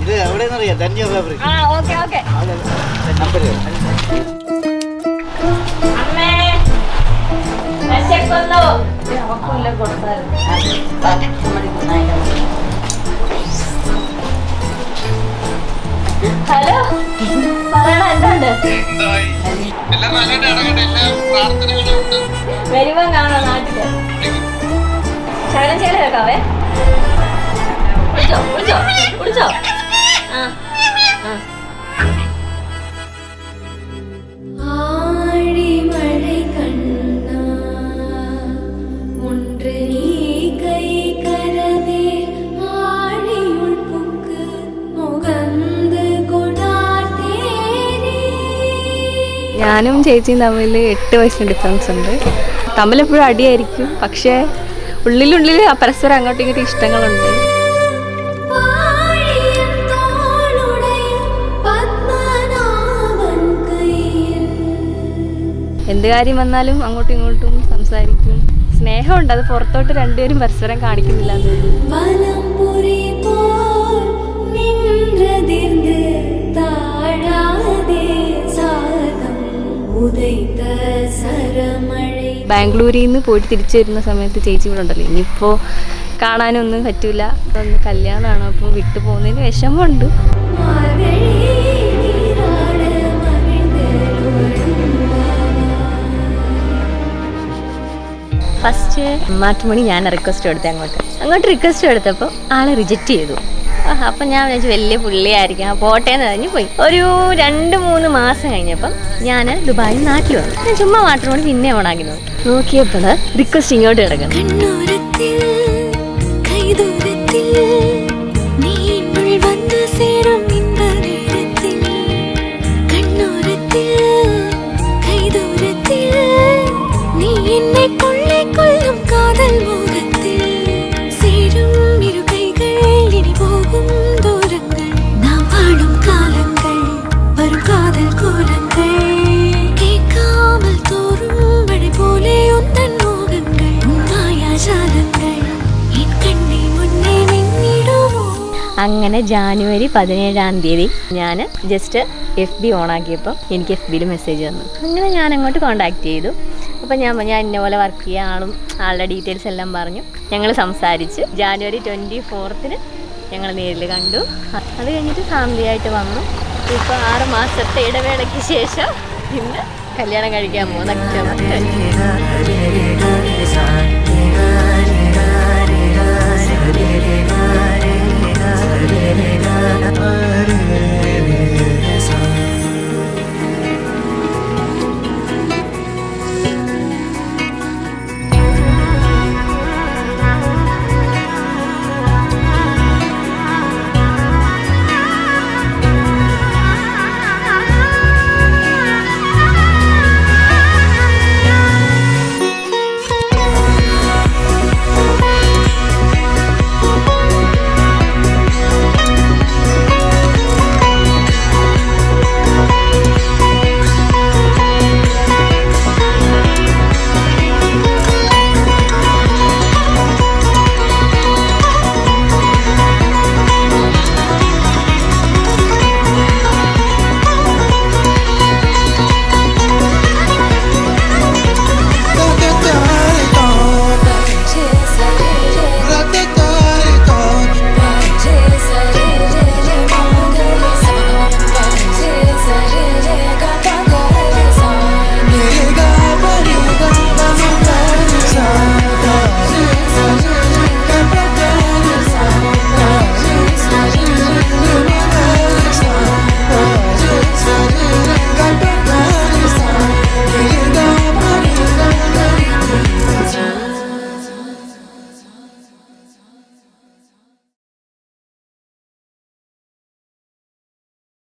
ഇത് എവിടെയെന്നറിയാം. ധന്യ ഫാബ്രിക് ആ ഓക്കെ ഓക്കെ. നമ്പർ അമ്മേ വിശക്കുന്നു. കൊടുത്തായിരുന്നു. ഹലോ പറയണ എന്തുണ്ട്? വരുമ്പം കാണാം നാട്ടിൽ. ശകലം ശകലം കേൾക്കാവേ. വിളിച്ചോ വിളിച്ചോ വിളിച്ചോ ഞാനും ചേച്ചിയും തമ്മിൽ എട്ട് വയസ്സിന് ഡിഫറൻസ് ഉണ്ട്. തമ്മിലെപ്പോഴും അടിയായിരിക്കും. പക്ഷേ ഉള്ളിലുള്ളിൽ പരസ്പരം അങ്ങോട്ടും ഇങ്ങോട്ടും ഇഷ്ടങ്ങളുണ്ട്. എന്ത് കാര്യം വന്നാലും അങ്ങോട്ടും ഇങ്ങോട്ടും സംസാരിക്കും. സ്നേഹമുണ്ട് അത് പുറത്തോട്ട് രണ്ടുപേരും പരസ്പരം കാണിക്കുന്നില്ല ബാംഗ്ലൂരിൽ നിന്ന് പോയിട്ട് തിരിച്ചു വരുന്ന സമയത്ത് ചേച്ചി ഇവിടെ ഉണ്ടല്ലോ. ഇനിയിപ്പോ കാണാനൊന്നും പറ്റൂല. കല്യാണമാണ്? അപ്പോൾ വിട്ടു പോകുന്നതിന് വിഷമമുണ്ട്. മാട്രിമണി ഞാൻ റിക്വസ്റ്റ് കൊടുത്തത് അങ്ങോട്ട്. അങ്ങോട്ട് റിക്വസ്റ്റ് കൊടുത്തപ്പോൾ ആളെ റിജക്റ്റ് ചെയ്തു. അപ്പം ഞാൻ വിചാരിച്ചു വലിയ പുള്ളിയായിരിക്കും. പോട്ടെ എന്ന് കഴിഞ്ഞ് പോയി. ഒരു രണ്ട് മൂന്ന് മാസം കഴിഞ്ഞപ്പം ഞാൻ ദുബായിൽ നാട്ടിൽ വന്നു. ഞാൻ ചുമ്മാ മാട്രിമണി പിന്നെ ഓണാക്കി നോക്കി. നോക്കിയപ്പോൾ റിക്വസ്റ്റ് ഇങ്ങോട്ട് കിടക്കുന്നു. അങ്ങനെ ജാനുവരി പതിനേഴാം തീയതി ഞാൻ ജസ്റ്റ് എഫ് ബി ഓണാക്കിയപ്പോൾ എനിക്ക് എഫ് ബിയിൽ മെസ്സേജ് വന്നു. അങ്ങനെ ഞാൻ അങ്ങോട്ട് കോൺടാക്ട് ചെയ്തു. അപ്പോൾ ഞാൻ ഞാൻ ഇന്ന പോലെ വർക്ക് ചെയ്യുക ആളും ആളുടെ ഡീറ്റെയിൽസ് എല്ലാം പറഞ്ഞു. ഞങ്ങൾ സംസാരിച്ച്. ജാനുവരി ട്വന്റി ഫോർത്തിന് ഞങ്ങൾ നേരിൽ കണ്ടു. അത് കഴിഞ്ഞിട്ട് ഫാമിലി ആയിട്ട് വന്നു. ഇപ്പോൾ ആറ് മാസത്തെ ഇടവേളയ്ക്ക് ശേഷം ഇന്ന് കല്യാണം കഴിക്കാൻ പോകുന്ന Sa